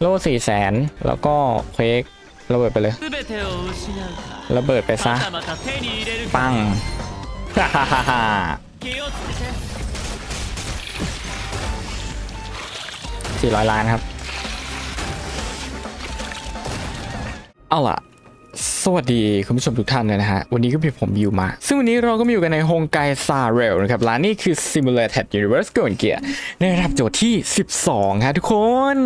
โล่สี่แสนแล้วก็เควกระเบิดไปเลย ระเบิดไปซะ ปังฮ่าฮ่าฮ่าสี่ร้อยล้านครับ เอาล่ะ สวัสดีคุณผู้ชมทุกท่านเลยนะฮะ วันนี้ก็มีผมบิวมา ซึ่งวันนี้เราก็มาอยู่กันในโฮงไกซาเรลนะครับ ร้านนี้คือ Simulated Universe Go Gear ในระดับโจทย์ที่ 12ฮะทุกคน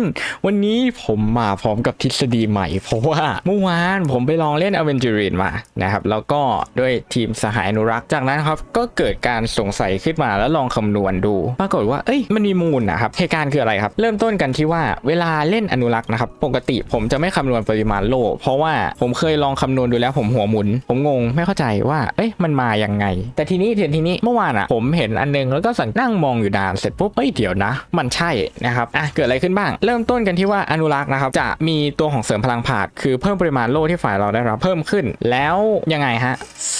วันนี้ผมมาพร้อมกับทฤษฎีใหม่ เพราะว่าเมื่อวานผมไปลองเล่น a v e n t u r i n มานะครับ แล้วก็ด้วยทีมสหายอนุรักษ์จากนั้นครับ ก็เกิดการสงสัยขึ้นมาแล้วลองคำนวณดู ปรากฏว่าเอ้ยมันมีมูลนะครับเหตุการณ์คืออะไรครับ เริ่มต้นกันที่ว่าเวลาเล่นอนุรักษ์นะครับปกติผมจะไม่คำนวณปริมาณโล เพราะว่าผมเคยลองคำนวณดูแล้วผมหัวหมุน ผมงงไม่เข้าใจว่า เอ้ยมันมาอยังไง แต่ทีนี้เทีทีนี้เมื่อวานอะผมเห็นอันนึงแล้วก็สั่งนั่งมองอยู่นานเสร็จปุ๊บเอ้ยเดี๋ยวนะ มันใช่นะครับอะเกิดอะไรขึ้นบ้าง เริ่มต้นกันที่ว่าอนุรักษ์นะครับจะมีตัวของเสริมพลังผาดคือเพิ่มปริมาณโล่ที่ฝ่ายเราได้รับเพิ่มขึ้น แล้วยังไงฮะ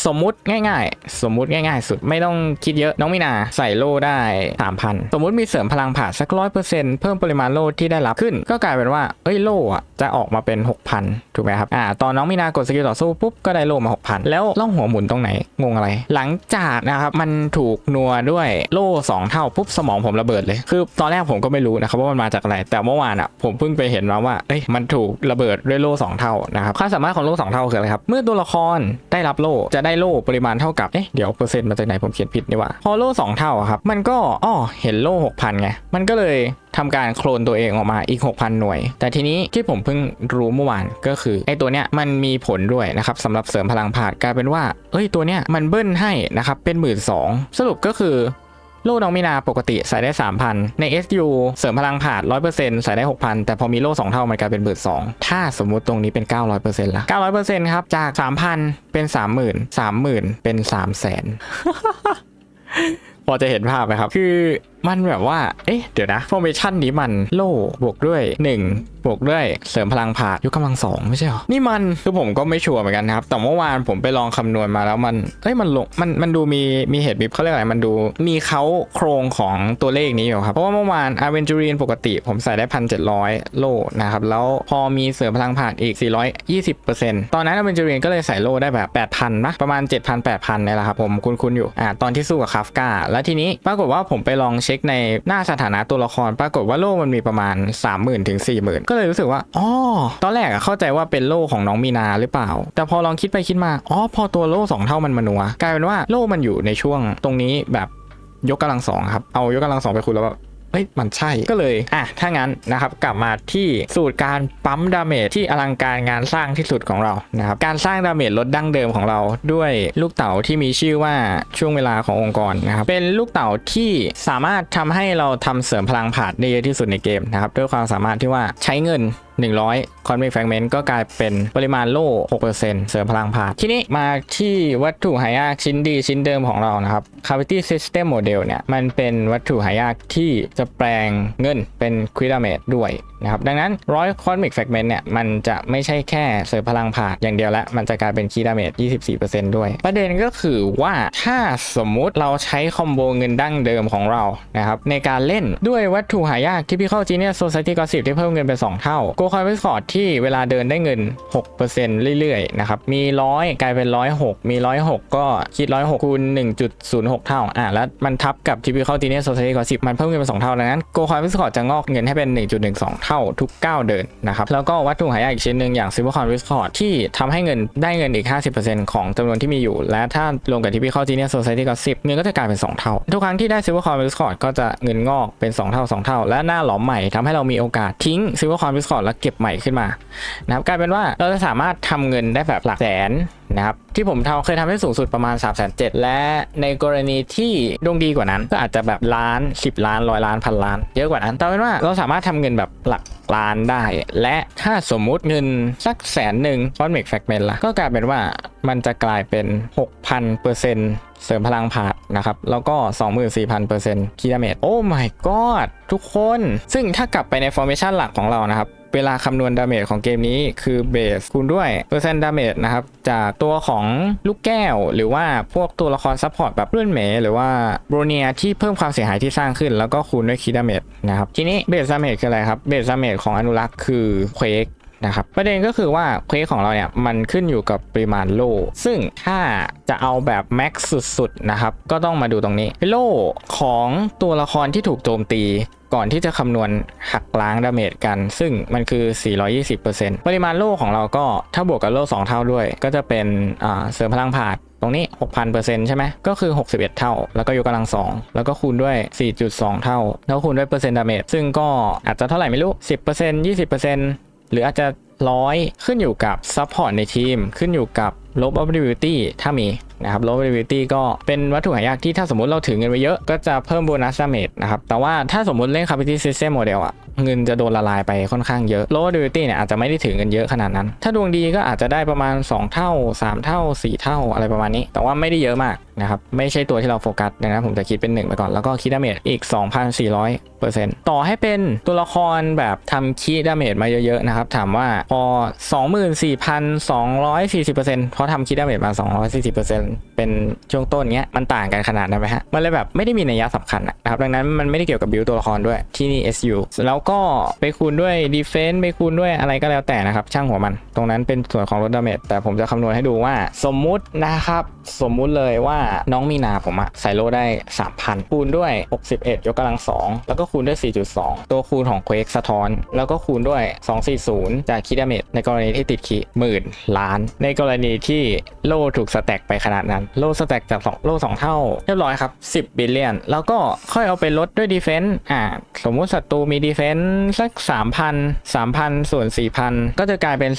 สมมุติง่ายๆ สมมุติง่ายๆ สุดไม่ต้องคิดเยอะน้องมินาใส่โล่ได้ 3,000 สมมุติมีเสริมพลังผาดสักร้อยเปอร์เซ็นต์เพิ่มปริมาณโล่ที่ได้รับขึ้น ก็กลายเป็นว่าเอ้ยโล่อะ จะออกมาเป็น 6,000 ถูกไหมครับอ่าตอนน้องมินากดสกิลต่อสู้ปุ๊บก็ได้โล่มา 6,000 แล้วล่องหัวหมุนตรงไหน งงอะไร หลังจากนะครับมันถูกนัวด้วยโล่ 2 เท่าปุ๊บสมองผมระเบิดเลย คือตอนแรกผมก็ไม่รู้นะครับว่ามันมาจากอะไร แต่เมื่อวานอะผมเพิ่งไปเห็นมาว่าเอ้ยมันถูกระเบิดด้วยโล่ 2 เท่านะครับค่าสามารถของโล่ 2 เท่าคืออะไรครับเมื่อตัวละครได้รับโล่จะได้โล่ปริมาณเท่ากับเอ๊ะเดี๋ยวเปอร์เซ็นต์มาจากไหนผมเขียนผิดนี่ว่าพอโล่ 2 เท่าครับมันก็อ้อเห็นโล่6,000ไงมันก็เลยทำการโคลนตัวเองออกมาอีก 6,000 หน่วย แต่ทีนี้ที่ผมเพิ่งรู้เมื่อวานก็คือไอ้ตัวเนี้ยมันมีผลด้วยนะครับสำหรับเสริมพลังผาดกลายเป็นว่าเอ้ยตัวเนี้ยมันเบิ้ลให้นะครับเป็นหมื่นสองสรุปก็คือโล่น้องมีนาปกติใส่ได้ 3,000 ใน SU เสริมพลังผาด 100%ใส่ได้ 6,000 แต่พอมีโล่2เท่ามันกลายเป็น 1 2 0 0ถ้าสมมุติตรงนี้เป็น 900%ละ900%ครับ จาก 3,000 เป็น 30,000 30,000 เป็น 300,000พอจะเห็นภาพไหมครับ คือ มันแบบว่า เอ๊ะ เดี๋ยวนะ ฟอร์เมชันนี้มันโล่บวกด้วย 1 บวกด้วย เสริมพลังผาดยกกำลังสองไม่ใช่หรอ นี่มันคือผมก็ไม่ชัวร์เหมือนกันครับ แต่เมื่อวานผมไปลองคำนวณมาแล้วมัน เอ้ย มันลง มัน มันดูมี มีเหตุมีเขาเรียกอะไร มันดู มีเขาโครงของตัวเลขนี้อยู่ครับ เพราะว่าเมื่อวานอาเวนจูรีนปกติ ผมใส่ได้พันเจ็ดร้อยโลนะครับ แล้วพอมีเสริมพลังผาดอีก 420%ตอนนั้นอาเวนจูรีนก็เลยใส่โลได้แบบ8,000นะประมาณ7,000 8,000เนี่ยแหละครับผมคุ้นๆอยู่อ่าตอนที่สู้กับคาฟกาแล้วทีนี้ปรากฏว่าผมไปลองเชคในหน้าสถานะตัวละคร ปรากฏว่าโล่มันมีประมาณ 30,000ถึง40,000ก็เลยรู้สึกว่าอ๋อตอนแรกอะเข้าใจว่าเป็นโล่ของน้องมีนาหรือเปล่า แต่พอลองคิดไปคิดมาอ๋อพอตัวโล่สองเท่ามันมานัวกลายเป็นว่าโล่มันอยู่ในช่วงตรงนี้แบบยกกำลังสองครับ เอายกกำลังสองไปคูณแล้วแบบ เอ้ยมันใช่ก็เลยอะถ้างั้นนะครับกลับมาที่สูตรการปั๊มดาเมจที่อลังการงานสร้างที่สุดของเรานะครับการสร้างดาเมจลดดั้งเดิมของเราด้วยลูกเต๋าที่มีชื่อว่าช่วงเวลาขององค์กรนะครับเป็นลูกเต๋าที่สามารถทำให้เราทำเสริมพลังผาดได้เยอะที่สุดในเกมนะครับด้วยความสามารถที่ว่าใช้เงิน 100 Cosmic Fragment ก็กลายเป็นปริมาณโล่ 6%เสริมพลังผาดทีนี้มาที่วัตถุหายากชิ้นดีชิ้นเดิมของเรานะครับ Cavity System Model เนี่ยมันเป็นวัตถุหายากที่จะแปลงเงินเป็น q u i d a m a g e ด้วยนะครับดังนั้น100 Cosmic Fragment เนี่ยมันจะไม่ใช่แค่เสริมพลังผาดอย่างเดียวล้วมันจะกลายเป็น Key Damage 24%ด้วย ประเด็นก็คือว่าถ้าสมมุติเราใช้คอมโบเงินดั้งเดิมของเรานะครับในการเล่นด้วยวัตถุหายากที่พี่เข้า Genius Society Gossip ที่เพิ่มเงินเป็น 2 เท่า Go Coin w i s c o r d ที่เวลาเดินได้เงิน 6%เรื่อยๆนะครับ มี 100 กลายเป็น 106 มี 106 ก็คิด 106คูณ1.06 เท่า อะแล้วมันทับกับ Typical Genius Society Gossip มันเพิ่มเงินเป็น 2 เท่า ดังนั้น Go Coin w i s c o r d จะงอกเงินให้เป็น 1.12 เท่าทุก 9 เดินนะครับ แล้วก็วัตถุหายากอีกชิ้นหนึ่งอย่าง Silver Coin w i s c o r d ที่ทำให้เงินได้เงินอีก 50%ของจำนวนที่มีอยู่ และถ้ารวมกับ Typical Genius Society Gossip เงินก็จะกลายเป็น 2 เท่า ทุกครั้งที่ได้ Silver Coin w i s c o r d ก็จะเงินงอกเป็น 2 เท่า 2 เท่า และหน้าหลอมใหม่ทำให้เรามีโอกาสทิ้ง Silver Coin w i s c o r d แล้วเก็บใหม่ขึ้นมานะครับกลายเป็นว่าเราจะสามารถทำเงินได้แบบหลักแสนนะครับที่ผมทำเคยทำได้สูงสุดประมาณ3 7 0 0 0และในกรณีที่ดวงดีกว่านั้น ก็อาจจะแบบล้าน 10 ล้านร้อยล้านพันล้าน เยอะกว่านั้นแต่เป็นว่าเราสามารถทำเงินแบบหลักล้านได้ และถ้าสมมุติเงินสักแสนหนึ่งคอนเมกแฟกเมนละก็กลายเป็นว่ามันจะกลายเป็น 6,000เปอร์เซ็นต์เสริมพลังผาดนะครับ แล้วก็ 24,000%คีดาเมจโอ้ my god ทุกคน ซึ่งถ้ากลับไปในฟอร์เมชันหลักของเรานะครับ เวลาคำนวณดาเมจของเกมนี้คือเบสคูณด้วยเปอร์เซ็นต์ดาเมจนะครับจากตัวของลูกแก้ว หรือว่าพวกตัวละครซัพพอร์ตแบบเลื่อนเหมหรือว่าโบรเนียที่เพิ่มความเสียหายที่สร้างขึ้น แล้วก็คูณด้วยคีดาเมจนะครับทีนี้เบสดาเมจคืออะไรครับเบสดาเมจของอนุรักษ์คือเควก นะครับ ประเด็นก็คือว่าเควสของเราเนี่ยมันขึ้นอยู่กับปริมาณโล่ซึ่งถ้าจะเอาแบบแม็กซ์สุดๆนะครับก็ต้องมาดูตรงนี้ โล่ของตัวละครที่ถูกโจมตีก่อนที่จะคำนวณหักล้างดาเมจกัน ซึ่งมันคือ 420%ปริมาณโล่ของเราก็ถ้าบวกกับโล่2เท่าด้วย ก็จะเป็นเสริมพลังผาดตรงนี้ 6,000%ใช่ไหม ก็คือ 61 เท่า แล้วก็ยกกำลัง 2 แล้วก็คูณด้วย 4.2 เท่า แล้วคูณด้วยเปอร์เซ็นต์ดาเมจ ซึ่งก็อาจจะเท่าไหร่ไม่รู้ 10% 20% หรืออาจจะร้อยขึ้นอยู่กับซัพพอร์ตในทีม ขึ้นอยู่กับ ลบ ability ถ้ามีนะครับลบ ability ก็เป็นวัตถุหายากที่ถ้าสมมุติเราถือเงินไว้เยอะก็จะเพิ่มโบนัสดาเมจนะครับแต่ว่าถ้าสมมุติเล่น capital system model อะเงินจะโดนละลายไปค่อนข้างเยอะ low ability เนี่ยอาจจะไม่ได้ถือเงินเยอะขนาดนั้น ถ้าดวงดีก็อาจจะได้ประมาณ 2 เท่า 3 เท่า 4 เท่าอะไรประมาณนี้ แต่ว่าไม่ได้เยอะมากนะครับไม่ใช่ตัวที่เราโฟกัสดังนั้นผมจะคิดเป็น 1 ไปก่อนแล้วก็คิดดาเมจอีก 2,400เปอร์เซ็นต์ต่อให้เป็นตัวละครแบบทำคีดาเมจมาเยอะๆนะครับถามว่าพอ 24,240เปอร์เซ็นต์พอทำคีดาเมจมา240เปอร์เซ็นต์เป็นช่วงต้นเนี้ยมันต่างกันขนาดนั้นไหมฮะมันเลยแบบไม่ได้มีนัยสำคัญนะครับดังนั้นมันไม่ได้เกี่ยวกับบิวตัวละครด้วยที่นี่ SU แล้วก็ไปคูณด้วย Defense ไปคูณด้วยอะไรก็แล้วแต่นะครับ ช่างหัวมัน ตรงนั้นเป็นส่วนของลดดาเมจแต่ผมจะคำนวณให้ดูว่า สมมุตินะครับ สมมุติเลยว่าน้องมีนาผมอะใส่โลได้ 3,000 คูณด้วย 61 ยกกำลัง 2 แล้วก็คูณด้วย 4.2 ตัวคูณของเควกสะท้อน แล้วก็คูณด้วย 240 จากคีดาเมจในกรณีที่ติดคีหมื่นล้าน ในกรณีที่โลถูกสแต็กไปขนาดนั้น โลสแต็กจากสองโลสองเท่า เรียบร้อยครับ 10 บิลเลียน แล้วก็ค่อยเอาไปลดด้วยดีเฟนต์อ่าสมมุติศัตรูมีดีเฟนต์สัก 3,000 3,000 ส่วน 4,000 ก็จะกลายเป็น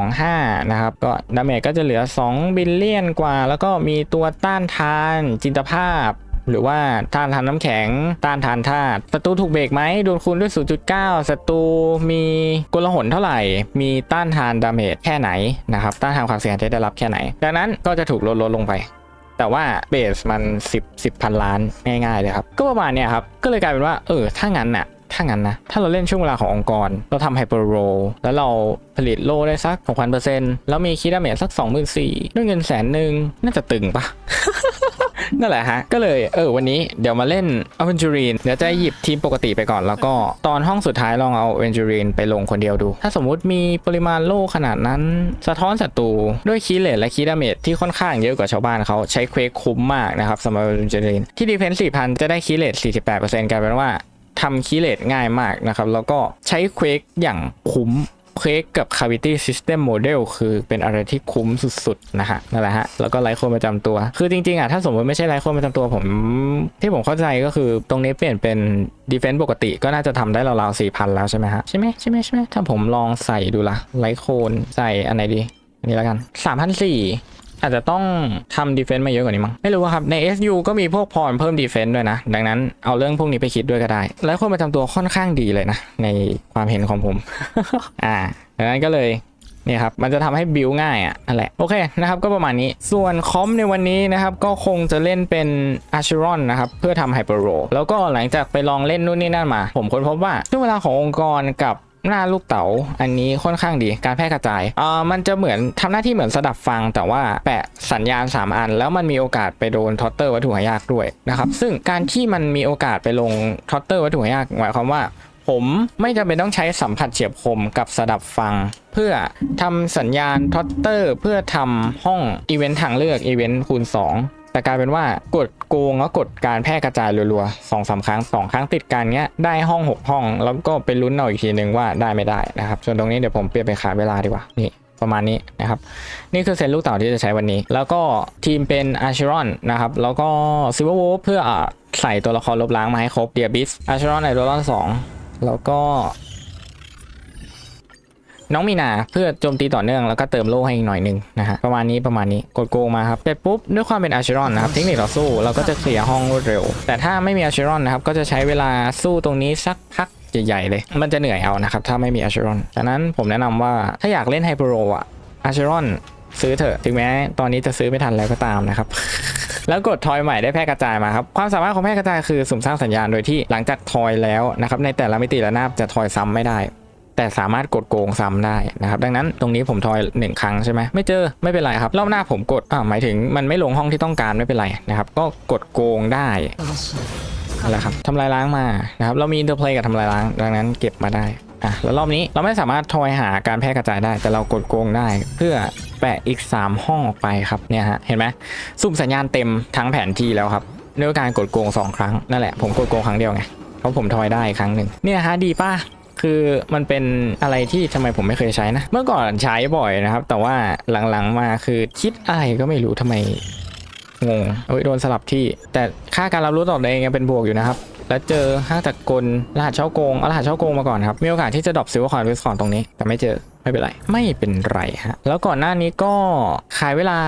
0.25 นะครับ ก็ดาเมจก็จะเหลือ 2 บิลเลียนกว่า แล้วก็มีตัวต้านทานจินตภาพ หรือว่าต้านทานน้ำแข็ง ต้านทานธาตุศัตรูถูกเบรกไหมโดนคูณด้วย 0.9ศัตรูมีกลหนเท่าไหร่ มีต้านทานดาเมจแค่ไหนนะครับ ต้านทานความเสียหายที่ได้รับแค่ไหน ดังนั้นก็จะถูกลดลดลงไป แต่ว่าเบสมัน 10 10พันล้านง่ายๆเลยครับ ก็ประมาณเนี้ยครับ ก็เลยกลายเป็นว่า เออ ถ้างั้นน่ะถ้างั้นนะ ถ้าเราเล่นช่วงเวลาขององค์กร เราทำไฮเปอร์โรแล้วเราผลิตโลได้สัก 6,000%แล้วมีคีดาเมจสัก 24,000ด้วยเงินแสนหนึ่งน่าจะตึงปะ นั่นแหละฮะ ก็เลยเออวันนี้เดี๋ยวมาเล่นอ v e n t u r i n เดี๋ยวจะหยิบทีมปกติไปก่อน แล้วก็ตอนห้องสุดท้ายลองเอา a v e n t u r i n ไปลงคนเดียวดู ถ้าสมมุติมีปริมาณโล่ขนาดนั้น สะท้อนศัตรูด้วยคีเลตและคีดาเมจที่ค่อนข้างเยอะกว่าชาวบ้านเขาใช้เควกคุ้มมากนะครับสำหรับ a v e n t u r i n ที่ดีเฟนส์4,000จะได้คีเลต48%กลายเป็นว่าทำคีเลตง่ายมากนะครับแล้วก็ใช้เควกอย่างคุ้ม เควกกับ Cavity System Model คือเป็นอะไรที่คุ้มสุดๆนะฮะนั่นแหละฮะแล้วก็ไลท์โคนประจำตัว คือจริงๆอะถ้าสมมติไม่ใช่ไลท์โคนประจำตัวผมที่ผมเข้าใจก็คือตรงนี้เปลี่ยนเป็น Defense ปกติก็น่าจะทำได้ราวๆสี่พันแล้วใช่ไหมฮะใช่ไหมใช่ไหมใช่ไหมถ้าผมลองใส่ดูละไลท์โคนใส่อันไหนดี อันนี้แล้วกัน3,400 อาจจะต้องทำดีเฟนต์มาเยอะกว่านี้มั้งไม่รู้ครับ ใน SU ก็มีพวกพรเพิ่มดีเฟนต์ด้วยนะ ดังนั้นเอาเรื่องพวกนี้ไปคิดด้วยก็ได้ แล้วคนประจำตัวค่อนข้างดีเลยนะ ในความเห็นของผม อ่าดังนั้นก็เลยนี่ครับ มันจะทำให้บิวง่ายอะนั่นแหละ โอเคนะครับ ก็ประมาณนี้ ส่วนคอมในวันนี้นะครับ ก็คงจะเล่นเป็นอาช r รอนนะครับ เพื่อทำไฮเปอร์โรแล้วก็หลังจากไปลองเล่นนู่นนี่นั่นมา ผมค้นพบว่าช่วงเวลาขององค์กรกับ หน้าลูกเต๋าอันนี้ค่อนข้างดีการแพร่กระจายอ่ามันจะเหมือนทำหน้าที่เหมือนสดับฟัง แต่ว่าแปะสัญญาณ 3 อัน แล้วมันมีโอกาสไปโดนทอตเตอร์วัตถุหายากด้วยนะครับซึ่งการที่มันมีโอกาสไปลงทอตเตอร์วัตถุหายากหมายความว่า ผมไม่จำเป็นต้องใช้สัมผัสเฉียบคมกับสดับฟังเพื่อทำสัญญาณทอตเตอร์เพื่อทำห้องอีเวนต์ทางเลือกอีเวนต์คูณ 2 แต่กลายเป็นว่ากดโกงแล้วกดการแพร่กระจายรัวๆสองสามครั้งสองครั้งติดกันเนี้ยได้ห้อง 6 ห้อง แล้วก็ไปลุ้นเอาอีกทีนึงว่าได้ไม่ได้นะครับส่วนตรงนี้เดี๋ยวผมเปลี่ยนไปขายเวลาดีกว่านี่ประมาณนี้นะครับนี่คือเซนลูกเต่าที่จะใช้วันนี้ แล้วก็ทีมเป็นอาช r รอนนะครับแล้วก็ซิลเวอร์โวเพื่อใส่ตัวละครลบล้างมาให้ครบเดียบิสอาช r รอนไอโดรอนสองแล้วก็ น้องมีนาเพื่อโจมตีต่อเนื่องแล้วก็เติมโล่ให้อีกหน่อยหนึงนะฮะประมาณนี้ประมาณนี้กดโกงมาครับเสร็จปุ๊บด้วยความเป็นอาช r รอนนะครับเทคนิคต่อสู้เราก็จะเคลียร์ห้องรวดเร็ว แต่ถ้าไม่มีอาช r รอนนะครับก็จะใช้เวลาสู้ตรงนี้สักพักใหญ่ๆเลย มันจะเหนื่อยเอานะครับถ้าไม่มีอาช r รอนดังนั้นผมแนะนำว่าถ้าอยากเล่นไฮเปอร์โรอะอาช r รอนซื้อเถอะถึงแม้ตอนนี้จะซื้อไม่ทันแล้วก็ตามนะครับ แล้วกดทอยใหม่ได้แพร่กระจายมาครับ ความสามารถของแพร่กระจายคือสุ่มสร้างสัญญาณโดยที่หลังจากทอยแล้วนะครับในแต่ละมิติและน้าจะทอยซ้ำไม่ได้ แต่สามารถกดโกงซ้ำได้นะครับดังนั้นตรงนี้ผมทอยหนึ่งครั้งใช่ไหมไม่เจอไม่เป็นไรครับรอบหน้าผมกดอ่าหมายถึงมันไม่ลงห้องที่ต้องการไม่เป็นไรนะครับก็กดโกงได้นั่นแหละครับทำลายล้างมานะครับเรามีอินเตอร์เพลย์กับทำลายล้าง ดังนั้นเก็บมาได้อะแล้วรอบนี้เราไม่สามารถทอยหาการแพร่กระจายได้ แต่เรากดโกงได้ เพื่อแปะอีก 3 ห้องออกไปครับเนี่ยฮะเห็นไหมสุ่มสัญญาณเต็มทั้งแผนที่แล้วครับด้วยการกดโกง 2 ครั้งนั่นแหละผมกดโกงครั้งเดียวไงเพราะผมทอยได้ครั้งหนึ่งเนี่ยฮะดีป่ะ คือมันเป็นอะไรที่ทำไมผมไม่เคยใช้นะ เมื่อก่อนใช้บ่อยนะครับ แต่ว่าหลังๆมาคือคิดอะไรก็ไม่รู้ทำไมงงเอ้ยโดนสลับที่ แต่ค่าการรับรู้ต่อเองยังเป็นบวกอยู่นะครับ แล้วเจอห้างจักรกลรหัสเช่าโกงเอารหัสเช่าโกงมาก่อนครับ มีโอกาสที่จะดรอปซิลเวคอนวิสคอนตรงนี้ แต่ไม่เจอไม่เป็นไร ไม่เป็นไรฮะ แล้วก่อนหน้านี้ก็ขายเวลา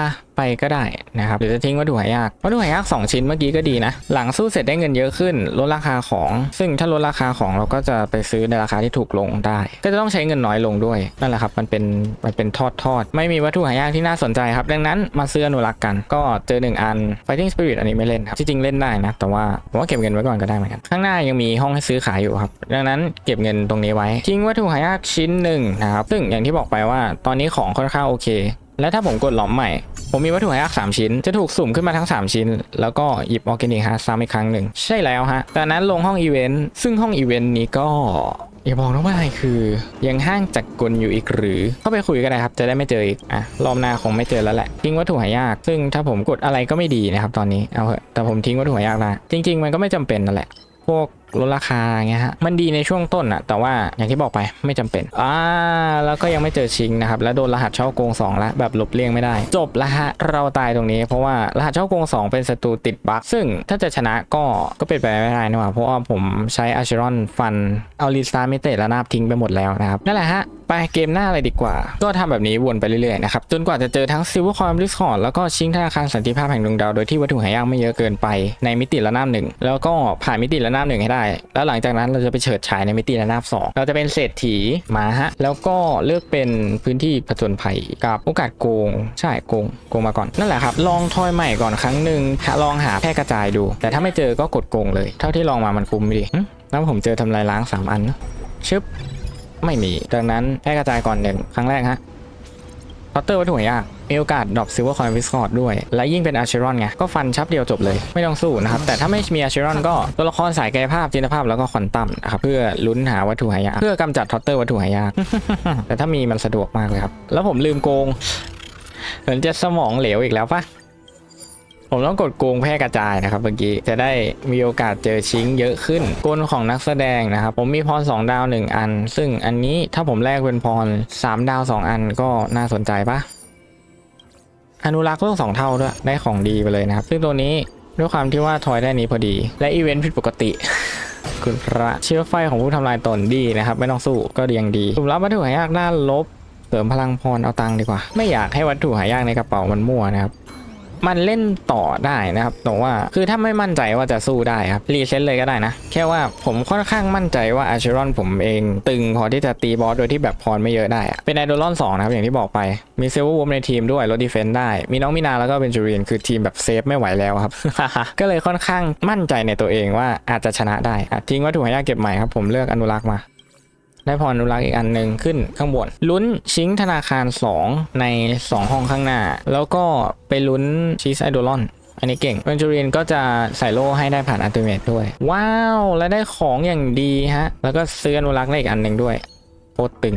ไปก็ได้นะครับหรือจะทิ้งวัตถุหายากวัตถุหายาก 2 ชิ้นเมื่อกี้ก็ดีนะ หลังสู้เสร็จได้เงินเยอะขึ้นลดราคาของ ซึ่งถ้าลดราคาของเราก็จะไปซื้อในราคาที่ถูกลงได้ ก็จะต้องใช้เงินน้อยลงด้วยนั่นแหละครับมันเป็นมันเป็นทอดทอดไม่มีวัตถุหายากที่น่าสนใจครับดังนั้นมาซื้ออนุรักษ์กันก็เจอหนึ่งอัน Fighting Spirit อันนี้ไม่เล่นครับจริงๆเล่นได้นะ แต่ว่าผมว่าเก็บเงินไว้ก่อนก็ได้เหมือนกันข้างหน้ายังมีห้องให้ซื้อขายอยู่ครับดังนั้นเก็บเงินตรงนี้ไว้ทิ้งวัตถุหายากชิ้นหนึ่งนะครับซึ่งอย่างที่บอกไปว่าตอนนี้ของค่อนข้างโอเค และถ้าผมกดหลอมใหม่ ผมมีวัตถุหายาก3ชิ้น จะถูกสุ่มขึ้นมาทั้ง 3 ชิ้น แล้วก็หยิบออร์แกนิกฮาร์ดซ้ำอีกครั้งหนึ่ง ใช่แล้วฮะจากนั้นลงห้องอีเวนต์ ซึ่งห้องอีเวนต์นี้ก็อย่าบอกนะว่าอะไรคือ ยังห้างจักรกลอยู่อีกหรือ เข้าไปคุยกันนะครับ จะได้ไม่เจออีก อะ รอบหน้าคงไม่เจอแล้วแหละ ทิ้งวัตถุหายาก ซึ่งถ้าผมกดอะไรก็ไม่ดีนะครับตอนนี้ เอาเถอะแต่ผมทิ้งวัตถุหายากนะ จริง ๆ มันก็ไม่จำเป็นนั่นแหละ พวก ลดราคาอย่างเงี้ยฮะมันดีในช่วงต้นอะแต่ว่าอย่างที่บอกไปไม่จำเป็นอ่าแล้วก็ยังไม่เจอชิงนะครับแล้วโดนรหัสช่อโกง2แล้วแบบหลบเลี่ยงไม่ได้ จบละฮะเราตายตรงนี้ เพราะว่ารหัสช่อโกง 2 เป็นศัตรูติดบั๊กซึ่งถ้าจะชนะก็ก็เป็นไปไม่ได้นะว่าเพราะว่าผมใช้อาชิรอนฟันเอาลีสตาร์มิเตและนาบทิ้งไปหมดแล้วนะครับนั่นแหละฮะไปเกมหน้าเลยดีกว่า ก็ทำแบบนี้วนไปเรื่อยๆนะครับจนกว่าจะเจอทั้งซิลเวอร์คอยมลิสคอร์แล้วก็ชิงธนาคารสันติภาพแห่งดวงดาวโดยที่วัตถุหายากไม่เยอะเกินไปในมิติระนาบหนึ่งแล้วก็ผ่านมิติระนาบหนึ่งให้ได้แล้วหลังจากนั้นเราจะไปเฉิดฉายในมิติระนาบสองเราจะเป็นเศรษฐีมาฮะแล้วก็เลือกเป็นพื้นที่ผจญภัยกับโอกาสโกงใช่โกงโกงมาก่อนนั่นแหละครับลองทอยใหม่ก่อนครั้งหนึ่งลองหาแพร่กระจายดู แต่ถ้าไม่เจอก็กดโกงเลย เท่าที่ลองมามันคุ้มดีแล้วผมเจอทำลายล้างสามอันนะชึบไม่มีดังนั้นแพร่กระจายก่อนหนึ่งครั้งแรกฮะ พอตเตอร์วัตถุหายากมีโอกาสดรอปซิลเวอร์คอยวิสคอร์ดด้วย และยิ่งเป็นอาชิรอนไง ก็ฟันชับเดียวจบเลย ไม่ต้องสู้นะครับ แต่ถ้าไม่มีอาชิรอนก็ตัวละครสายกายภาพจินตภาพแล้วก็ควอนตัมนะครับ เพื่อลุ้นหาวัตถุหายากเพื่อกำจัดทอตเตอร์วัตถุหายากแต่ถ้ามีมันสะดวกมากเลยครับ แล้วผมลืมโกงเหมือนจะสมองเหลวอีกแล้วปะ ผมต้องกดโกงแพร่กระจายนะครับเมื่อกี้จะได้มีโอกาสเจอชิงเยอะขึ้นกลของนักแสดงนะครับ ผมมีพร 2 ดาว 1 อัน ซึ่งอันนี้ถ้าผมแลกเป็นพร 3 ดาว 2 อันก็น่าสนใจปะอนุรักษ์เรื่องสองเท่าด้วยได้ของดีไปเลยนะครับ ซึ่งตัวนี้ด้วยความที่ว่าทอยได้นี้พอดี และอีเวนต์ผิดปกติคุณพระเชื้อไฟของผู้ทำลายตนดีนะครับ ไม่ต้องสู้ก็ยังดีกลุ่มรับวัตถุหายากด้านลบเสริมพลังพรเอาตังค์ดีกว่า ไม่อยากให้วัตถุหายากในกระเป๋ามันมั่วนะครับ มันเล่นต่อได้นะครับแต่ว่าคือถ้าไม่มั่นใจว่าจะสู้ได้ครับรีเซ็ตเลยก็ได้นะ แค่ว่าผมค่อนข้างมั่นใจว่าอาชิรอนผมเองตึงพอที่จะตีบอสโดยที่แบบพรไม่เยอะได้อะเป็นไอโดลอน2นะครับอย่างที่บอกไปมีเซลว์วอมในทีมด้วยลดดีเฟนต์ได้ มีน้องมินาแล้วก็เบนจูเรียนคือทีมแบบเซฟไม่ไหวแล้วครับ ก็เลยค่อนข้างมั่นใจในตัวเองว่าอาจจะชนะได้ทิ้งวัตถุหายากเก็บใหม่ครับผมเลือกอนุรักษ์มา ได้พรอนุรักษ์อีกอันหนึ่งขึ้นข้างบน ลุ้นชิงธนาคาร 2 ใน 2 ห้องข้างหน้า แล้วก็ไปลุ้นชีสไอโดลอนอันนี้เก่งเวนจูรีนก็จะใส่โล่ให้ได้ผ่านอัลติเมทด้วย ว้าว และได้ของอย่างดีฮะ แล้วก็เซื้อนุรักษ์ได้อีกอันหนึ่งด้วยโคตรตึง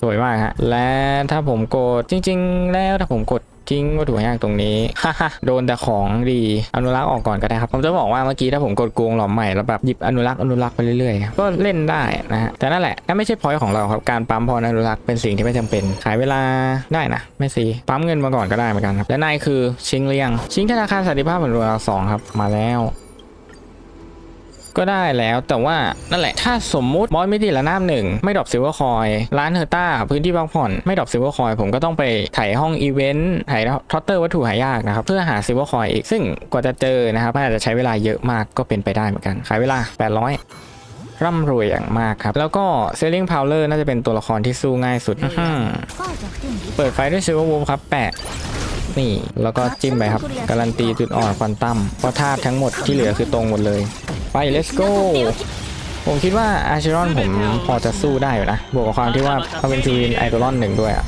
สวยมากฮะ และถ้าผมกดจริง ๆ แล้วถ้าผมกด ทิ้งวัตถุหายางตรงนี้ฮ่าฮโดนแต่ของดีอนุรักษ์ออกก่อนก็ได้ครับ ผมจะบอกว่าเมื่อกี้ถ้าผมกดโกงหลอมใหม่แล้วแบบหยิบอนุรักษ์อนุรักษ์ไปเรื่อยๆ ก็เล่นได้นะฮะแต่นั่นแหละก็ไม่ใช่พอยของเราครับการปั๊มพรอนุรักษ์เป็นสิ่งที่ไม่จำเป็น ขายเวลาได้นะไม่ซีปั๊มเงินมาก่อนก็ได้เหมือนกันครับและนายคือชิงเลียงชิงธนาคารสันติภาพแห่งดวงดาวสองครับมาแล้ว ก็ได้แล้วแต่ว่านั่นแหละถ้าสมมุติบอสมิติละน้ำหนึ่งไม่ดรอปซิลเวอร์คอยร้านเฮอร์ต้าพื้นที่พักผ่อนไม่ดรอปซิลเวอร์คอยผมก็ต้องไปถ่ายห้องอีเวนต์ถ่ายทอตเตอร์วัตถุหายากนะครับเพื่อหาซิลเวอร์คอยอีกซึ่งกว่าจะเจอนะครับอาจจะใช้เวลาเยอะมากก็เป็นไปได้เหมือนกันขายเวลา 800ร่ำรวยอย่างมากครับ แล้วก็เซลลิงพาวเลอร์น่าจะเป็นตัวละครที่สู้ง่ายสุด เปิดไฟด้วยซิลเวอร์วูฟครับแปะ นี่ แล้วก็จิ้มไปครับ การันตีจุดอ่อนควอนตัมเพราะธาตุทั้งหมดที่เหลือคือตรงหมดเลย ไป let's go ผมคิดว่าอาชิรอนผมพอจะสู้ได้อยู่นะ บวกกับความที่ว่าเขาเป็นจูวินไอดอลอนหนึ่งด้วยอะ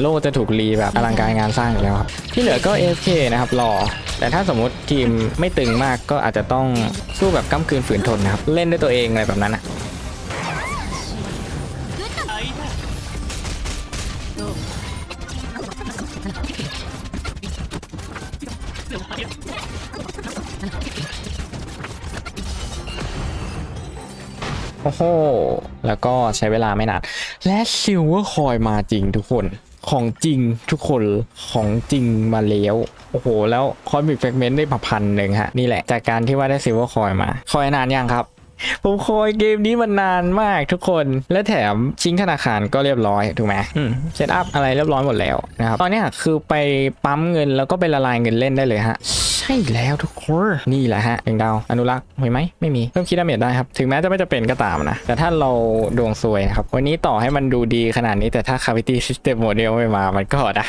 โลจะถูกรีแบบอลังการงานสร้างอยู่แล้วครับ ที่เหลือก็ AFK นะครับรอ แต่ถ้าสมมติทีมไม่ตึงมากก็อาจจะต้องสู้แบบก้ำคืนฝืนทนนะครับ เล่นด้วยตัวเองอะไรแบบนั้นอะ อ้โหแล้วก็ใช้เวลาไม่นานและซิลเวอร์คอยมาจริงทุกคนของจริงทุกคนของจริงมาแล้วโอ้โห แล้วคอยมีแฟกเมนต์ได้มาพันหนึ่งฮะ นี่แหละ จากการที่ว่าได้ซิลเวอร์คอยมา คอยนานยังครับผมคอยเกมนี้มันนานมากทุกคน และแถมชิงธนาคารก็เรียบร้อยถูกไหมอืมเซตอัพอะไรเรียบร้อยหมดแล้วนะครับ ตอนเนี้ยคือไปปั๊มเงินแล้วก็ไปละลายเงินเล่นได้เลยฮะใช่แล้วทุกคนนี่แหละฮะเองดาวอนุรักษ์มีไหมไม่มีเพิ่มคิดดาเมจได้ครับ ถึงแม้จะไม่จะเป็นก็ตามนะ แต่ถ้าเราดวงซวยนะครับ วันนี้ต่อให้มันดูดีขนาดนี้แต่ถ้า Cavity System Model ไม่มามันก็นะ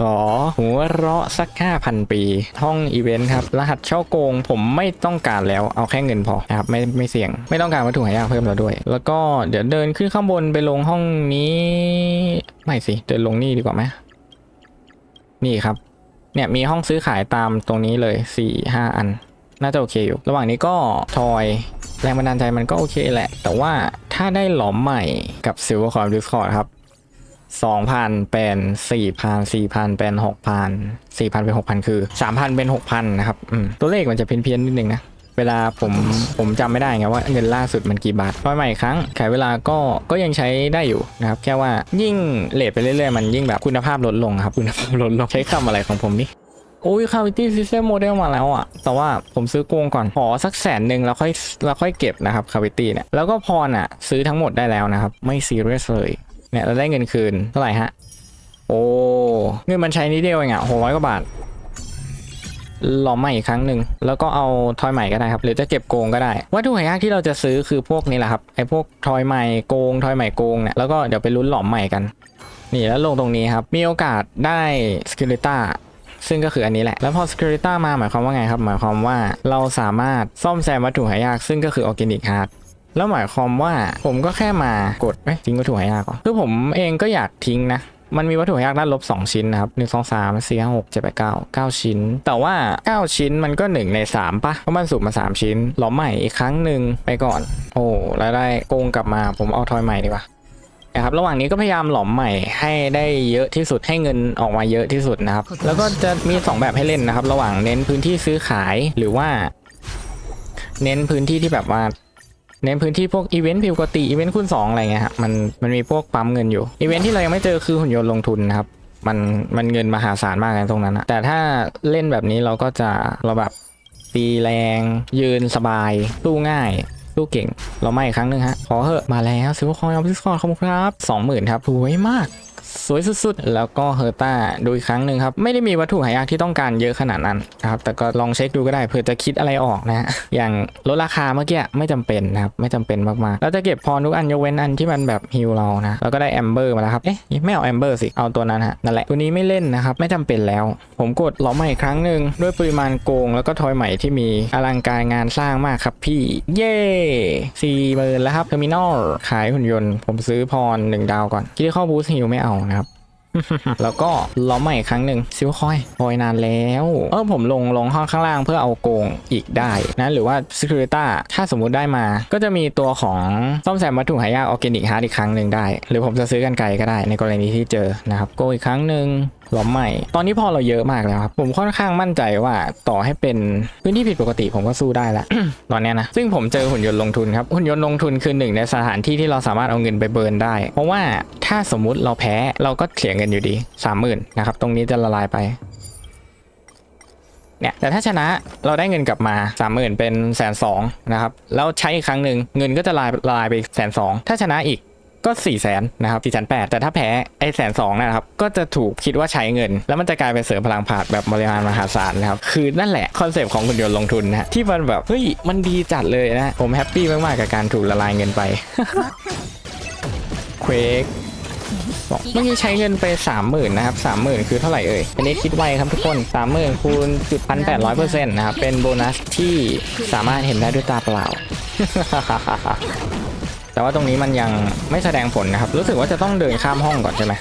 ขอหัวเราะสัก 5,000 ปี ห้องอีเวนต์ครับ รหัสช่อโกงผมไม่ต้องการแล้วเอาแค่เงินพอนะครับไม่ไม่เสี่ยง ไม่ต้องการวัตถุหายากเพิ่มแล้วด้วย แล้วก็เดี๋ยวเดินขึ้นข้างบนไปลงห้องนี้ ไม่สิ เดินลงนี่ดีกว่าไหมนี่ครับ เนี่ยมีห้องซื้อขายตามตรงนี้เลย4 5 อัน น่าจะโอเคอยู่ ระหว่างนี้ก็ทอยแรงบันดาลใจมันก็โอเคแหละ แต่ว่าถ้าได้หลอมใหม่กับซิลเวอร์คอร์ดิสคอร์ดครับสองพันเป็นสี่พันสี่พันเป็นหกพันสี่พันเป็นหกพันคือสามพันเป็นหกพันนะครับตัวเลขมันจะเพี้ยนเพี้ยนๆนิดนึงนะ เวลาผมผมจำไม่ได้ไงว่าเงินล่าสุดมันกี่บาทพอใหม่อีกครั้งขายเวลาก็ก็ยังใช้ได้อยู่นะครับแค่ว่ายิ่งเลทไปเรื่อยๆ มันยิ่งแบบคุณภาพลดลงครับคุณภาพลดลงใช้คำอะไรของผมนี่โอ้ยคาวิตี้ซิสเต็มโมเดลมาแล้วอะ แต่ว่าผมซื้อโกงก่อนขอสักแสนหนึ่งแล้วค่อยแล้วค่อยเก็บนะครับคาวิตี้เนี่ย แล้วก็พรอะ ซื้อทั้งหมดได้แล้วนะครับ ไม่ซีเรียสเลยเนี่ยเราได้เงินคืนเท่าไหร่ฮะ โอ้เงินมันใช้นิดเดียวเองอะหกร้อยกว่าบาท หลอใหม่อีกครั้งหนึ่งแล้วก็เอาทอยใหม่ก็ได้ครับ หรือจะเก็บโกงก็ได้ วัตถุหายากที่เราจะซื้อคือพวกนี้แหละครับไอ้พวกทอยใหม่โกงทอยใหม่โกงเนี่ยแล้วก็เดี๋ยวไปลุ้นหลอมใหม่กัน นี่แล้วลงตรงนี้ครับมีโอกาสได้สกิลิต้าซึ่งก็คืออันนี้แหละ แล้วพอ Security มาหมายความว่าไงครับ หมายความว่าเราสามารถซ่อมแซมวัตถุหายาก ซึ่งก็คือ Organic Heart แล้วหมายความว่าผมก็แค่มากดเอ้ยทิ้งวัตถุหายากก่อนคือผมเองก็อยากทิ้งนะ มันมีวัตถุยากด้านลบ 2 ชิ้นนะครับ1 2 3 4 5 6 7 8 9 9ชิ้น แต่ว่า 9 ชิ้นมันก็ 1 ใน 3ปะเพราะมันสูบมา 3 ชิ้นหลอมใหม่อีกครั้งหนึ่งไปก่อน โอ้แล้วได้โกงกลับมาผมเอาทอยใหม่ดีกว่านะครับระหว่างนี้ก็พยายามหลอมใหม่ให้ได้เยอะที่สุดให้เงินออกมาเยอะที่สุดนะครับ แล้วก็จะมี 2 แบบให้เล่นนะครับ ระหว่างเน้นพื้นที่ซื้อขายหรือว่า เน้นพื้นที่ที่แบบว่า เน้นพื้นที่พวกอีเวนต์ปกติอีเวนต์คูณ2อะไรเงี้ยฮะมันมันมีพวกปั๊มเงินอยู่อีเวนต์ที่เรายังไม่เจอคือหุ่นยนต์ลงทุนนะครับมันมันเงินมหาศาลมากในตรงนั้นนะแต่ถ้าเล่นแบบนี้เราก็จะเราแบบตีแรง ยืนสบายสู้ง่ายสู้เก่ง เราไม่อีกครั้งหนึ่งฮะขอเหอะมาแล้วซิลคอยออฟซิสคอร์ขอบคุณครับสองหมื่นครับสวยมาก สวยสุดๆ แล้วก็เฮอร์ต้าดูอีกครั้งหนึ่งครับ ไม่ได้มีวัตถุหายากที่ต้องการเยอะขนาดนั้นนะครับ แต่ก็ลองเช็คดูก็ได้เผื่อจะคิดอะไรออกนะฮะอย่างลดราคาเมื่อกี้ไม่จำเป็นนะครับ ไม่จำเป็นมากๆเราจะเก็บพรทุกอันยกเว้นอันที่มันแบบฮิลเรานะแล้วก็ได้แอมเบอร์มาแล้วครับ เอ๊ะไม่เอาแอมเบอร์สิ เอาตัวนั้นฮะ นั่นแหละ ตัวนี้ไม่เล่นนะครับ ไม่จำเป็นแล้ว ผมกดหลอมใหม่อีกครั้งหนึ่งด้วยปริมาณโกง แล้วก็ทอยใหม่ที่มีอลังการงานสร้างมากครับพี่ เย้สี่หมื่นแล้วครับเทอร์มินอลขายหุ่นยนต์ ผมซื้อพรหนึ่งดาวก่อนคิดข้อบูสฮิลไม่เอานะครับ แล้วก็ล้อมใหม่อีกครั้งหนึ่งซิลคอยคอยนานแล้วเออผมลงลงห้องข้างล่างเพื่อเอาโกงอีกได้นะหรือว่า Security ถ้าสมมุติได้มา ก็จะมีตัวของซ่อมแซมวัตถุหายากออร์แกนิกฮาร์ดอีกครั้งหนึ่งได้ หรือผมจะซื้อกันไกลก็ได้ในกรณีที่เจอนะครับโกงอีกครั้งหนึ่ง ล้อมใหม่ ตอนนี้พอเราเยอะมากแล้วครับ ผมค่อนข้างมั่นใจว่าต่อให้เป็นพื้นที่ผิดปกติผมก็สู้ได้ละ ตอนนี้นะ ซึ่งผมเจอหุ่นยนต์ลงทุนครับ หุ่นยนต์ลงทุนคือหนึ่งในสถานที่ที่เราสามารถเอาเงินไปเบิร์นได้ เพราะว่าถ้าสมมุติเราแพ้เราก็เสียเงินอยู่ดีสามหมื่นนะครับ ตรงนี้จะละลายไปเนี่ยแต่ถ้าชนะเราได้เงินกลับมาสามหมื่นเป็นแสนสองนะครับ แล้วใช้อีกครั้งหนึ่งเงินก็จะลายละลายไปแสนสองถ้าชนะอีก ก็4ี่แสนนะครับสี่แสนแปดแต่ถ้าแพ้ไอ้แสนสองนะครับก็จะถูกคิดว่าใช้เงิน แล้วมันจะกลายเป็นเสริมพลังผาดแบบบริมาณมหาศาลนะครับคือนั่นแหละคอนเซปต์ของคุณยนต์ลงทุนนะฮะที่มันแบบเฮ้ยมันดีจัดเลยนะผมแฮปปี้มากๆกับการถูกละลายเงินไปเควกบอกเมื่อกี้ใช้เงินไป 30,000นะครับ30,000 คือเท่าไหร่เอ่ย อันนี้คิดไวครับทุกคน 30,000คูณจุดพันแปดร้อยเปอร์เซ็นต์นะครับ เป็นโบนัสที่สามารถเห็นได้ด้วยตาเปล่า แต่ว่าตรงนี้มันยังไม่แสดงผลนะครับ รู้สึกว่าจะต้องเดินข้ามห้องก่อนใช่ไหม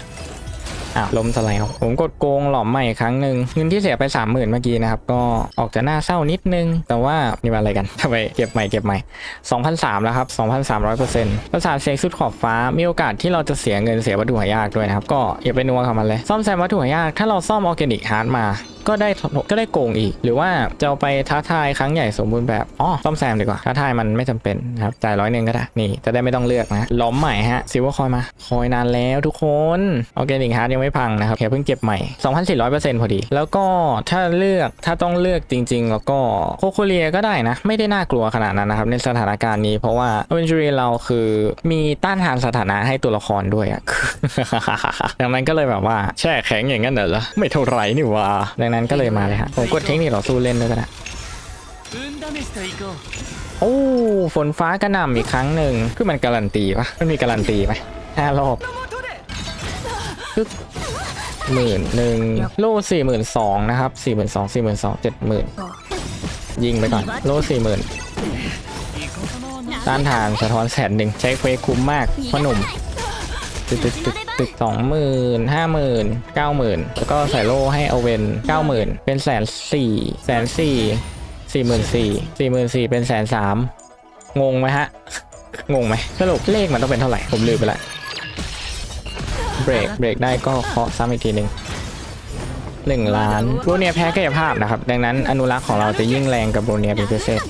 อ้าวล้มสไลด์ผมกดโกงหลอมใหม่อีกครั้งหนึ่งเงินที่เสียไป 3 0,000 เมื่อกี้นะครับ ก็ออกจะน่าเศร้านิดนึง แต่ว่านี่มันอะไรกันทำไมเก็บใหม่เก็บใหม่2,300แล้วครับ 2,300%ประสานเสียงสุดขอบฟ้ามีโอกาสที่เราจะเสียเงินเสียวัตถุหายากด้วยนะครับ ก็อย่าไปนัวกับมันเลย ซ่อมแซมวัตถุหายาก ถ้าเราซ่อมออร์แกนิกฮาร์ดมาก็ได้ก็ได้โกงอีก หรือว่าจะเอาไปท้าทายครั้งใหญ่สมบูรณ์แบบอ๋อซ่อมแซมดีกว่าท้าทายมันไม่จำเป็นนะครับจ่ายร้อยหนึ่งก็ได้นี่จะได้ไม่ต้องเลือกนะล้อมใหม่ฮะซิลเวอร์คอยมาคอยนานแล้วทุกคนออร์แกนิกฮาร์ดยังไไม่พังนะครับแค่เพิ่งเก็บใหม่ 2,400%พอดี แล้วก็ถ้าเลือกถ้าต้องเลือกจริง ๆ แล้วก็โคโคเรียก็ได้นะ ไม่ได้น่ากลัวขนาดนั้นนะครับในสถานการณ์นี้เพราะว่าอเวนจูรีเราคือมีต้านทานสถานะให้ตัวละครด้วยอะดังนั้นก็เลยแบบว่าแช่แข็งอย่างนั้นเหรอไม่เท่าไรนี่ว่าดังนั้นก็เลยมาเลยฮะผมกดเทคนิคเราสู้เล่นด้วยกันนะโอ้ฝนฟ้ากระหน่ำอีกครั้งหนึ่งคือมันการันตีปะมันมีการันตีไหมห้ารอบึ๊บหมื่นหนึ่งโล่สี่หมื่นสองนะครับสี่หมื่นสองสี่หมื่นสองเจ็ดหมื่นยิงไปก่อน โล่สี่หมื่นต้านทานสะท้อนแสนหนึ่งใช้เควคุ้มมากพ่อหนุ่มติดติดติดตึกสองหมื่นห้าหมื่นเก้าหมื่นแล้วก็ใส่โล่ให้เอเวนเก้าหมื่นเป็นแสนสี่แสนสี่สี่หมื่นสี่สี่หมื่นสี่เป็นแสนสามงงไหมฮะ งงไหมสรุปเลขมันต้องเป็นเท่าไหร่ ผมลืมไปละ เบรกเบรกได้ก็เคาะซ้ำอีกทีหนึ่งหนึ่งล้านโบเนียแพ้กายภาพนะครับ ดังนั้นอนุรักษ์ของเราจะยิ่งแรงกับโบเนียเป็นพิเศษ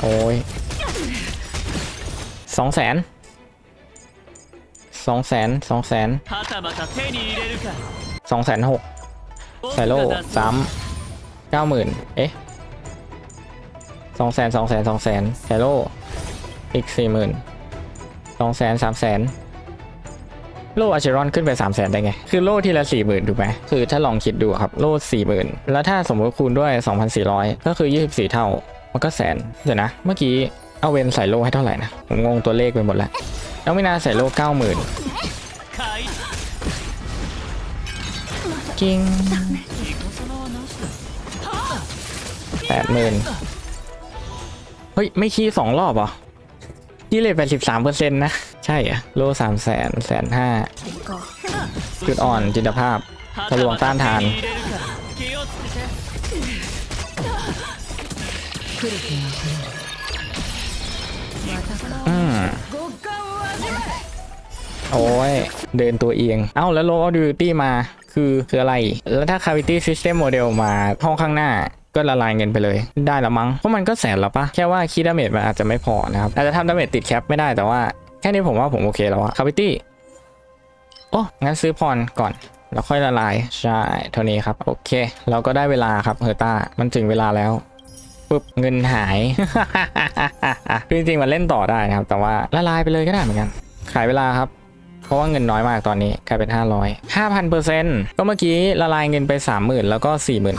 โอ้ยสองแสนสองแสนสองแสนสองแสนหกไซโลสามเก้าหมื่นเอ๊ะสองแสนสองแสนสองแสนไซโลอีกสี่หมื่นสองแสนสามแสน โล่อาเชรอนขึ้นไป 3 0 0แสนได้ไง คือโล่ทีละ 4 0,000ถูกไหมคือถ้าลองคิดดูครับ โล่4 0,000 แล้วถ้าสมมติคูณด้วย 2,400 ก็คือ 24 เท่า มันก็แสน เดี๋ยวนะ เมื่อกี้เอาเวนใส่โล่ให้เท่าไหร่นะ ผมงงตัวเลขไปหมดแล้วแล้วไม่นาใส่โล่90,000ริงแปดหมื่นเฮ้ย ไม่ขี้สองรอบเหรอยี่เลยแปดสิบสามเปอร์เซ็นต์นะ ใช่อะโลสามแสนแสนห้าจุดอ่อนจินตภาพทะลวงต้านทานอืโอ้ย เดินตัวเอียง เอ้า แล้ว low of duty มา คือคืออะไร แล้วถ้า cavity system model มาห้องข้างหน้าก็ละลายเงินไปเลย ได้ละมั้ง เพราะมันก็แสนแล้วปะแค่ว่าคีดาเมจมันอาจจะไม่พอนะครับ อาจจะทำดาเมจติดแคปไม่ได้แต่ว่า แค่นี้ผมว่าผมโอเคแล้วอะ Cavity โอ้งั้นซื้อพรก่อนแล้วค่อยละลายใช่เท่านี้ครับโอเค เราก็ได้เวลาครับเฮอร์ต้ามันถึงเวลาแล้วปุ๊บเงินหายคือจริงๆมันเล่นต่อได้นะครับ แต่ว่าละลายไปเลยก็ได้เหมือนกัน ขายเวลาครับ เพราะว่าเงินน้อยมากตอนนี้กลายเป็น 500 5,000เปอร์เซ็นต์ก็เมื่อกี้ละลายเงินไป 30,000 แล้วก็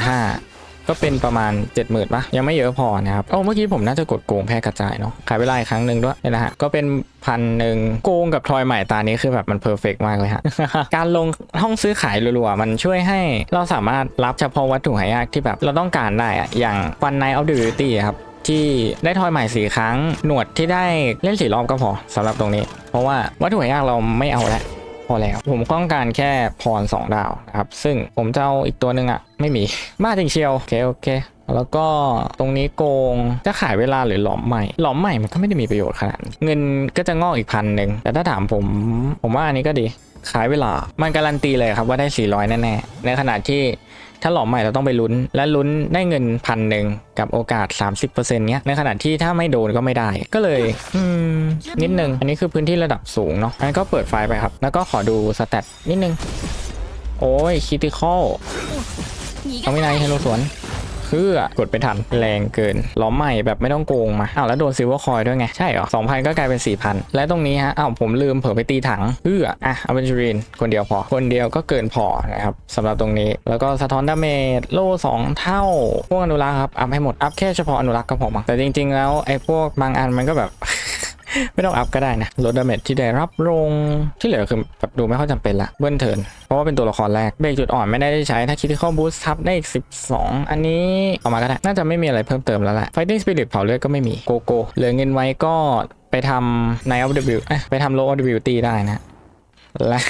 45,000 ก็เป็นประมาณ 70,000ปะยังไม่เยอะพอนะครับโอ้เมื่อกี้ผมน่าจะกดโกงแพร่กระจายเนาะขายเวลาอีกครั้งหนึ่งด้วยนี่นะฮะก็เป็นพันหนึ่งโกงกับทอยใหม่ตานี้คือแบบมันเพอร์เฟกมากเลยฮะการลงห้องซื้อขายรัวๆมันช่วยให้เราสามารถรับเฉพาะวัตถุหายากที่แบบเราต้องการได้อะอย่างฟันไนออฟเดอะบิวตี้ครับที่ได้ทอยใหม่สี่ครั้ง หนวดที่ได้เล่นสี่รอบก็พอสำหรับตรงนี้ เพราะว่าวัตถุหายากเราไม่เอาแล้ว พอแล้ว ผมต้องการแค่พรสองดาวนะครับ ซึ่งผมจะเอาอีกตัวหนึ่งอะไม่มี มาจริงเชียว โอเค โอเค แล้วก็ตรงนี้โกงจะขายเวลาหรือหลอมใหม่ หลอมใหม่มันก็ไม่ได้มีประโยชน์ขนาดนั้นเงินก็จะงอกอีกพันหนึ่งแต่ถ้าถามผม ผมว่าอันนี้ก็ดี ขายเวลา มันการันตีเลยครับว่าได้ 400 แน่ๆ ในขณะที่ถ้าหลอมใหม่เราต้องไปลุ้น และลุ้นได้เงินพันหนึ่งกับโอกาส 30%เนี้ยในขณะที่ถ้าไม่โดนก็ไม่ได้ ก็เลย อืม นิดนึง อันนี้คือพื้นที่ระดับสูงเนาะงั้นก็เปิดไฟล์ไปครับ แล้วก็ขอดูสแตทนิดนึง โอ้ยคิติคอลเอาไม่นายให้เราสวน พื่อกดไปทันแรงเกินล้อมใหม่แบบไม่ต้องโกงมาอ้าวแล้วโดนซิลเวอร์คอยด้วยไง ใช่เหรอสองพันก็กลายเป็นสี่พันและตรงนี้ฮะอ้าวผมลืมเผลอไปตีถังเพื่ออะเอาเป็นจูรินคนเดียวพอ คนเดียวก็เกินพอนะครับสำหรับตรงนี้แล้วก็สะท้อนดาเมจโล่สองเท่า พวกอนุรักษ์ครับอัพให้หมดอัพแค่เฉพาะอนุรักษ์ก็พอมั้งแต่จริง ๆ แล้วไอ้พวกบางอันมันก็แบบ ไม่ต้องอัพก็ได้นะลดดาเมจที่ได้รับลงที่เหลือคือแบบดูไม่ค่อยจำเป็นละเบิ้ลเทินเพราะว่าเป็นตัวละครแรกเบรกจุดอ่อนไม่ได้ใช้ถ้าคิดที่ข้อบูสต์ทับได้อีก 12 อันนี้เอามาก็ได้น่าจะไม่มีอะไรเพิ่มเติมแล้วแหละ Fighting Spirit เผาเลือดก็ไม่มีโกโก้เหลือเงินไว้ก็ไปทำ Night of the Beauty เอ้ยไปทำ Low of the Beauty ได้นะและ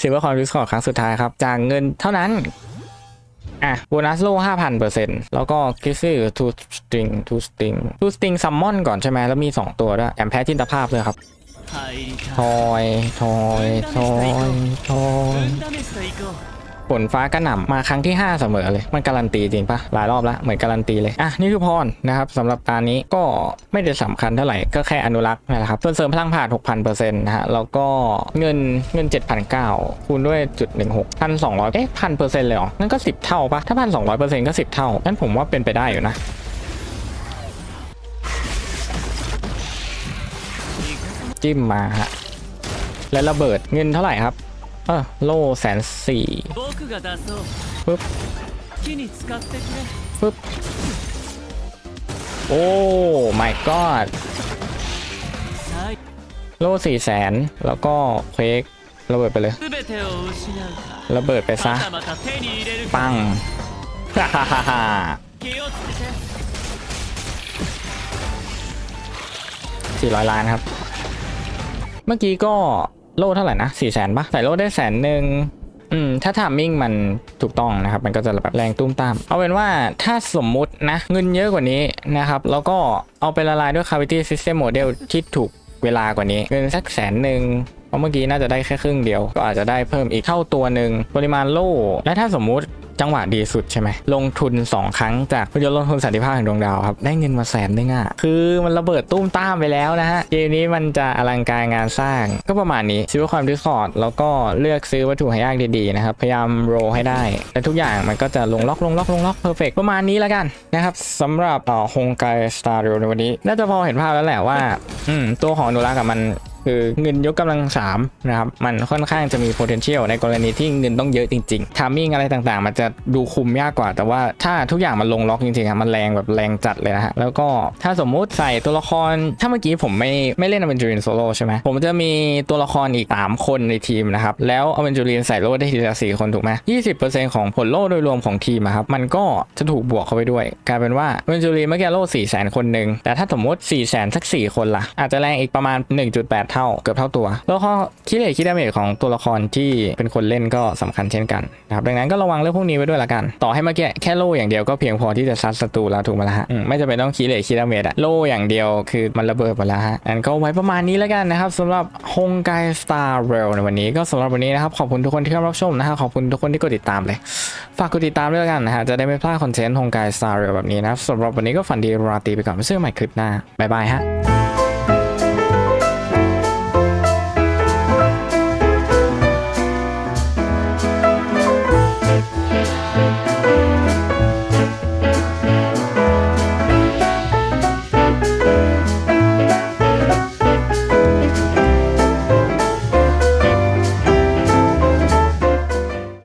Silver Coin Discord ครั้งสุดท้ายครับจากเงินเท่านั้น่ะโบนัสโล่ห้าพันเปอร์เซ็นต์แล้วก็คิสซี่ทูสตริงทูสตริงทูสตริงซัมมอนก่อนใช่ไหมแล้วมี 2 ตัวด้วยแอมแพ้จินตภาพเลยครับทอยทอยทอยทอย ฝนฟ้ากระหน่ำมาครั้งที่ 5 เสมอเลย มันการันตีจริงปะหลายรอบแล้วเหมือนการันตีเลยอะนี่คือพรนะครับสำหรับตานี้ก็ไม่ได้สำคัญเท่าไหร่ก็แค่อนุรักษ์นั่แหละครับส่วนเสริมพลังผ่าน6,000%นะฮะแล้วก็เงินเงิน 7,900คูณด้วยจุด16 1,200เอ๊ะพันเปอร์เซ็นต์เลยเหรอนั่นก็10เท่าปะถ้า1,200%ก็10เท่านั่นผมว่าเป็นไปได้อยู่นะจิ้มมาฮะและระเบิดเงินเท่าไหร่ครับ ออโล่แสนสี่ปึ๊บปึ๊บ โอ้ my god โล่สี่แสนแล้วก็เควกระเบิดไปเลย ระเบิดไปซะ ปังฮ่าฮ่าฮ่าสี่ร้อยล้านครับ เมื่อกี้ก็ โล่เท่าไหร่นะสี่แสนปะใส่โล่ได้แสนหนึ่งอืมถ้าทามมิ่งมันถูกต้องนะครับ มันก็จะแบบแรงตุ้มตาม เอาเป็นว่าถ้าสมมุตินะเงินเยอะกว่านี้นะครับ แล้วก็เอาไปละลายด้วย Cavity System Model ที่ถูกเวลากว่านี้ เงินสักแสนหนึ่งเพราะเมื่อกี้น่าจะได้แค่ครึ่งเดียว ก็อาจจะได้เพิ่มอีกเท่าตัวหนึ่งปริมาณโล่และถ้าสมมุติ จังหวะดีสุดใช่ไหมลงทุน 2 ครั้งจากพยนต์ลงทุนสันติภาพแห่งดวงดาวครับได้เงินมาแสนนึงอะคือมันระเบิดตุ้มต้ามไปแล้วนะฮะเกมนี้มันจะอลังการงานสร้าง ก็ประมาณนี้ซื้อความดิสคอร์ดแล้วก็เลือกซื้อวัตถุหายากดีๆนะครับพยายามโรให้ได้และทุกอย่างมันก็จะลงล็อกลงล็อกลงล็อกเพอร์เฟกประมาณนี้แล้วกันนะครับสำหรับเอ่อฮงไกสตาร์เรในวันนี้ น่าจะพอเห็นภาพแล้วแหละว่า อืมตัวของอนุรักษ์อะมัน คือเงินยกกำลัง3นะครับมันค่อนข้างจะมี potential ในกรณีที่เงินต้องเยอะจริงๆ timing อะไรต่างๆ มันจะดูคุมยากกว่า แต่ว่าถ้าทุกอย่างมันลงล็อกจริงๆอะมันแรงแบบแรงจัดเลยนะฮะแล้วก็ถ้าสมมุติใส่ตัวละครถ้าเมื่อกี้ผมไม่ไม่เล่นอเวนจูรินโซโล่ใช่ไหมผมจะมีตัวละครอีก 3 คนในทีมนะครับแล้วอเวนจูรินใส่โล่ได้ทีละ4คนถูกไหม20%ของผลโล่โดยรวมของทีมอะครับมันก็จะถูกบวกเข้าไปด้วย กลายเป็นว่าอเวนจูรินเมื่อกี้โล่4 0 0 0 0คนหนึ่งแต่ถ้าสมมติ4 0 0 0 0 0สัก4คนล่ะอาจจะแรงอีกประมาณ1.8เท่าเกือบเท่าตัวแล้วก็คิดเลทคิดดาเมจของตัวละครที่เป็นคนเล่นก็สำคัญเช่นกันนะครับดังนั้นก็ระวังเรื่องพวกนี้ไว้ด้วยละกัน ต่อให้เมื่อกี้แค่โล่อย่างเดียวก็เพียงพอที่จะซัดศัตรูแล้วถูกไหมล่ะฮะไม่จำเป็นต้องคิดเลทคิดดาเมจอะโล่อย่างเดียวคือมันระเบิดไปแล้วฮะอันก็ไว้ประมาณนี้แล้วกันนะครับสำหรับฮงไกสตาร์เรลในวันนี้ก็สำหรับวันนี้นะครับขอบคุณทุกคนที่เข้ารับชมนะฮะขอบคุณทุกคนที่กดติดตามเลยฝากกดติดตามด้วยล้วกันนะฮะจะได้ไม่พลาดคอนเทนต์ฮงไกสตาร์เรลแบบนี้นะครับสำหรับวันนี้ก็ฝันดีราตรีไปก่อนไม่เจอกันใหม่คลิปหน้าบ๊ายบายฮะ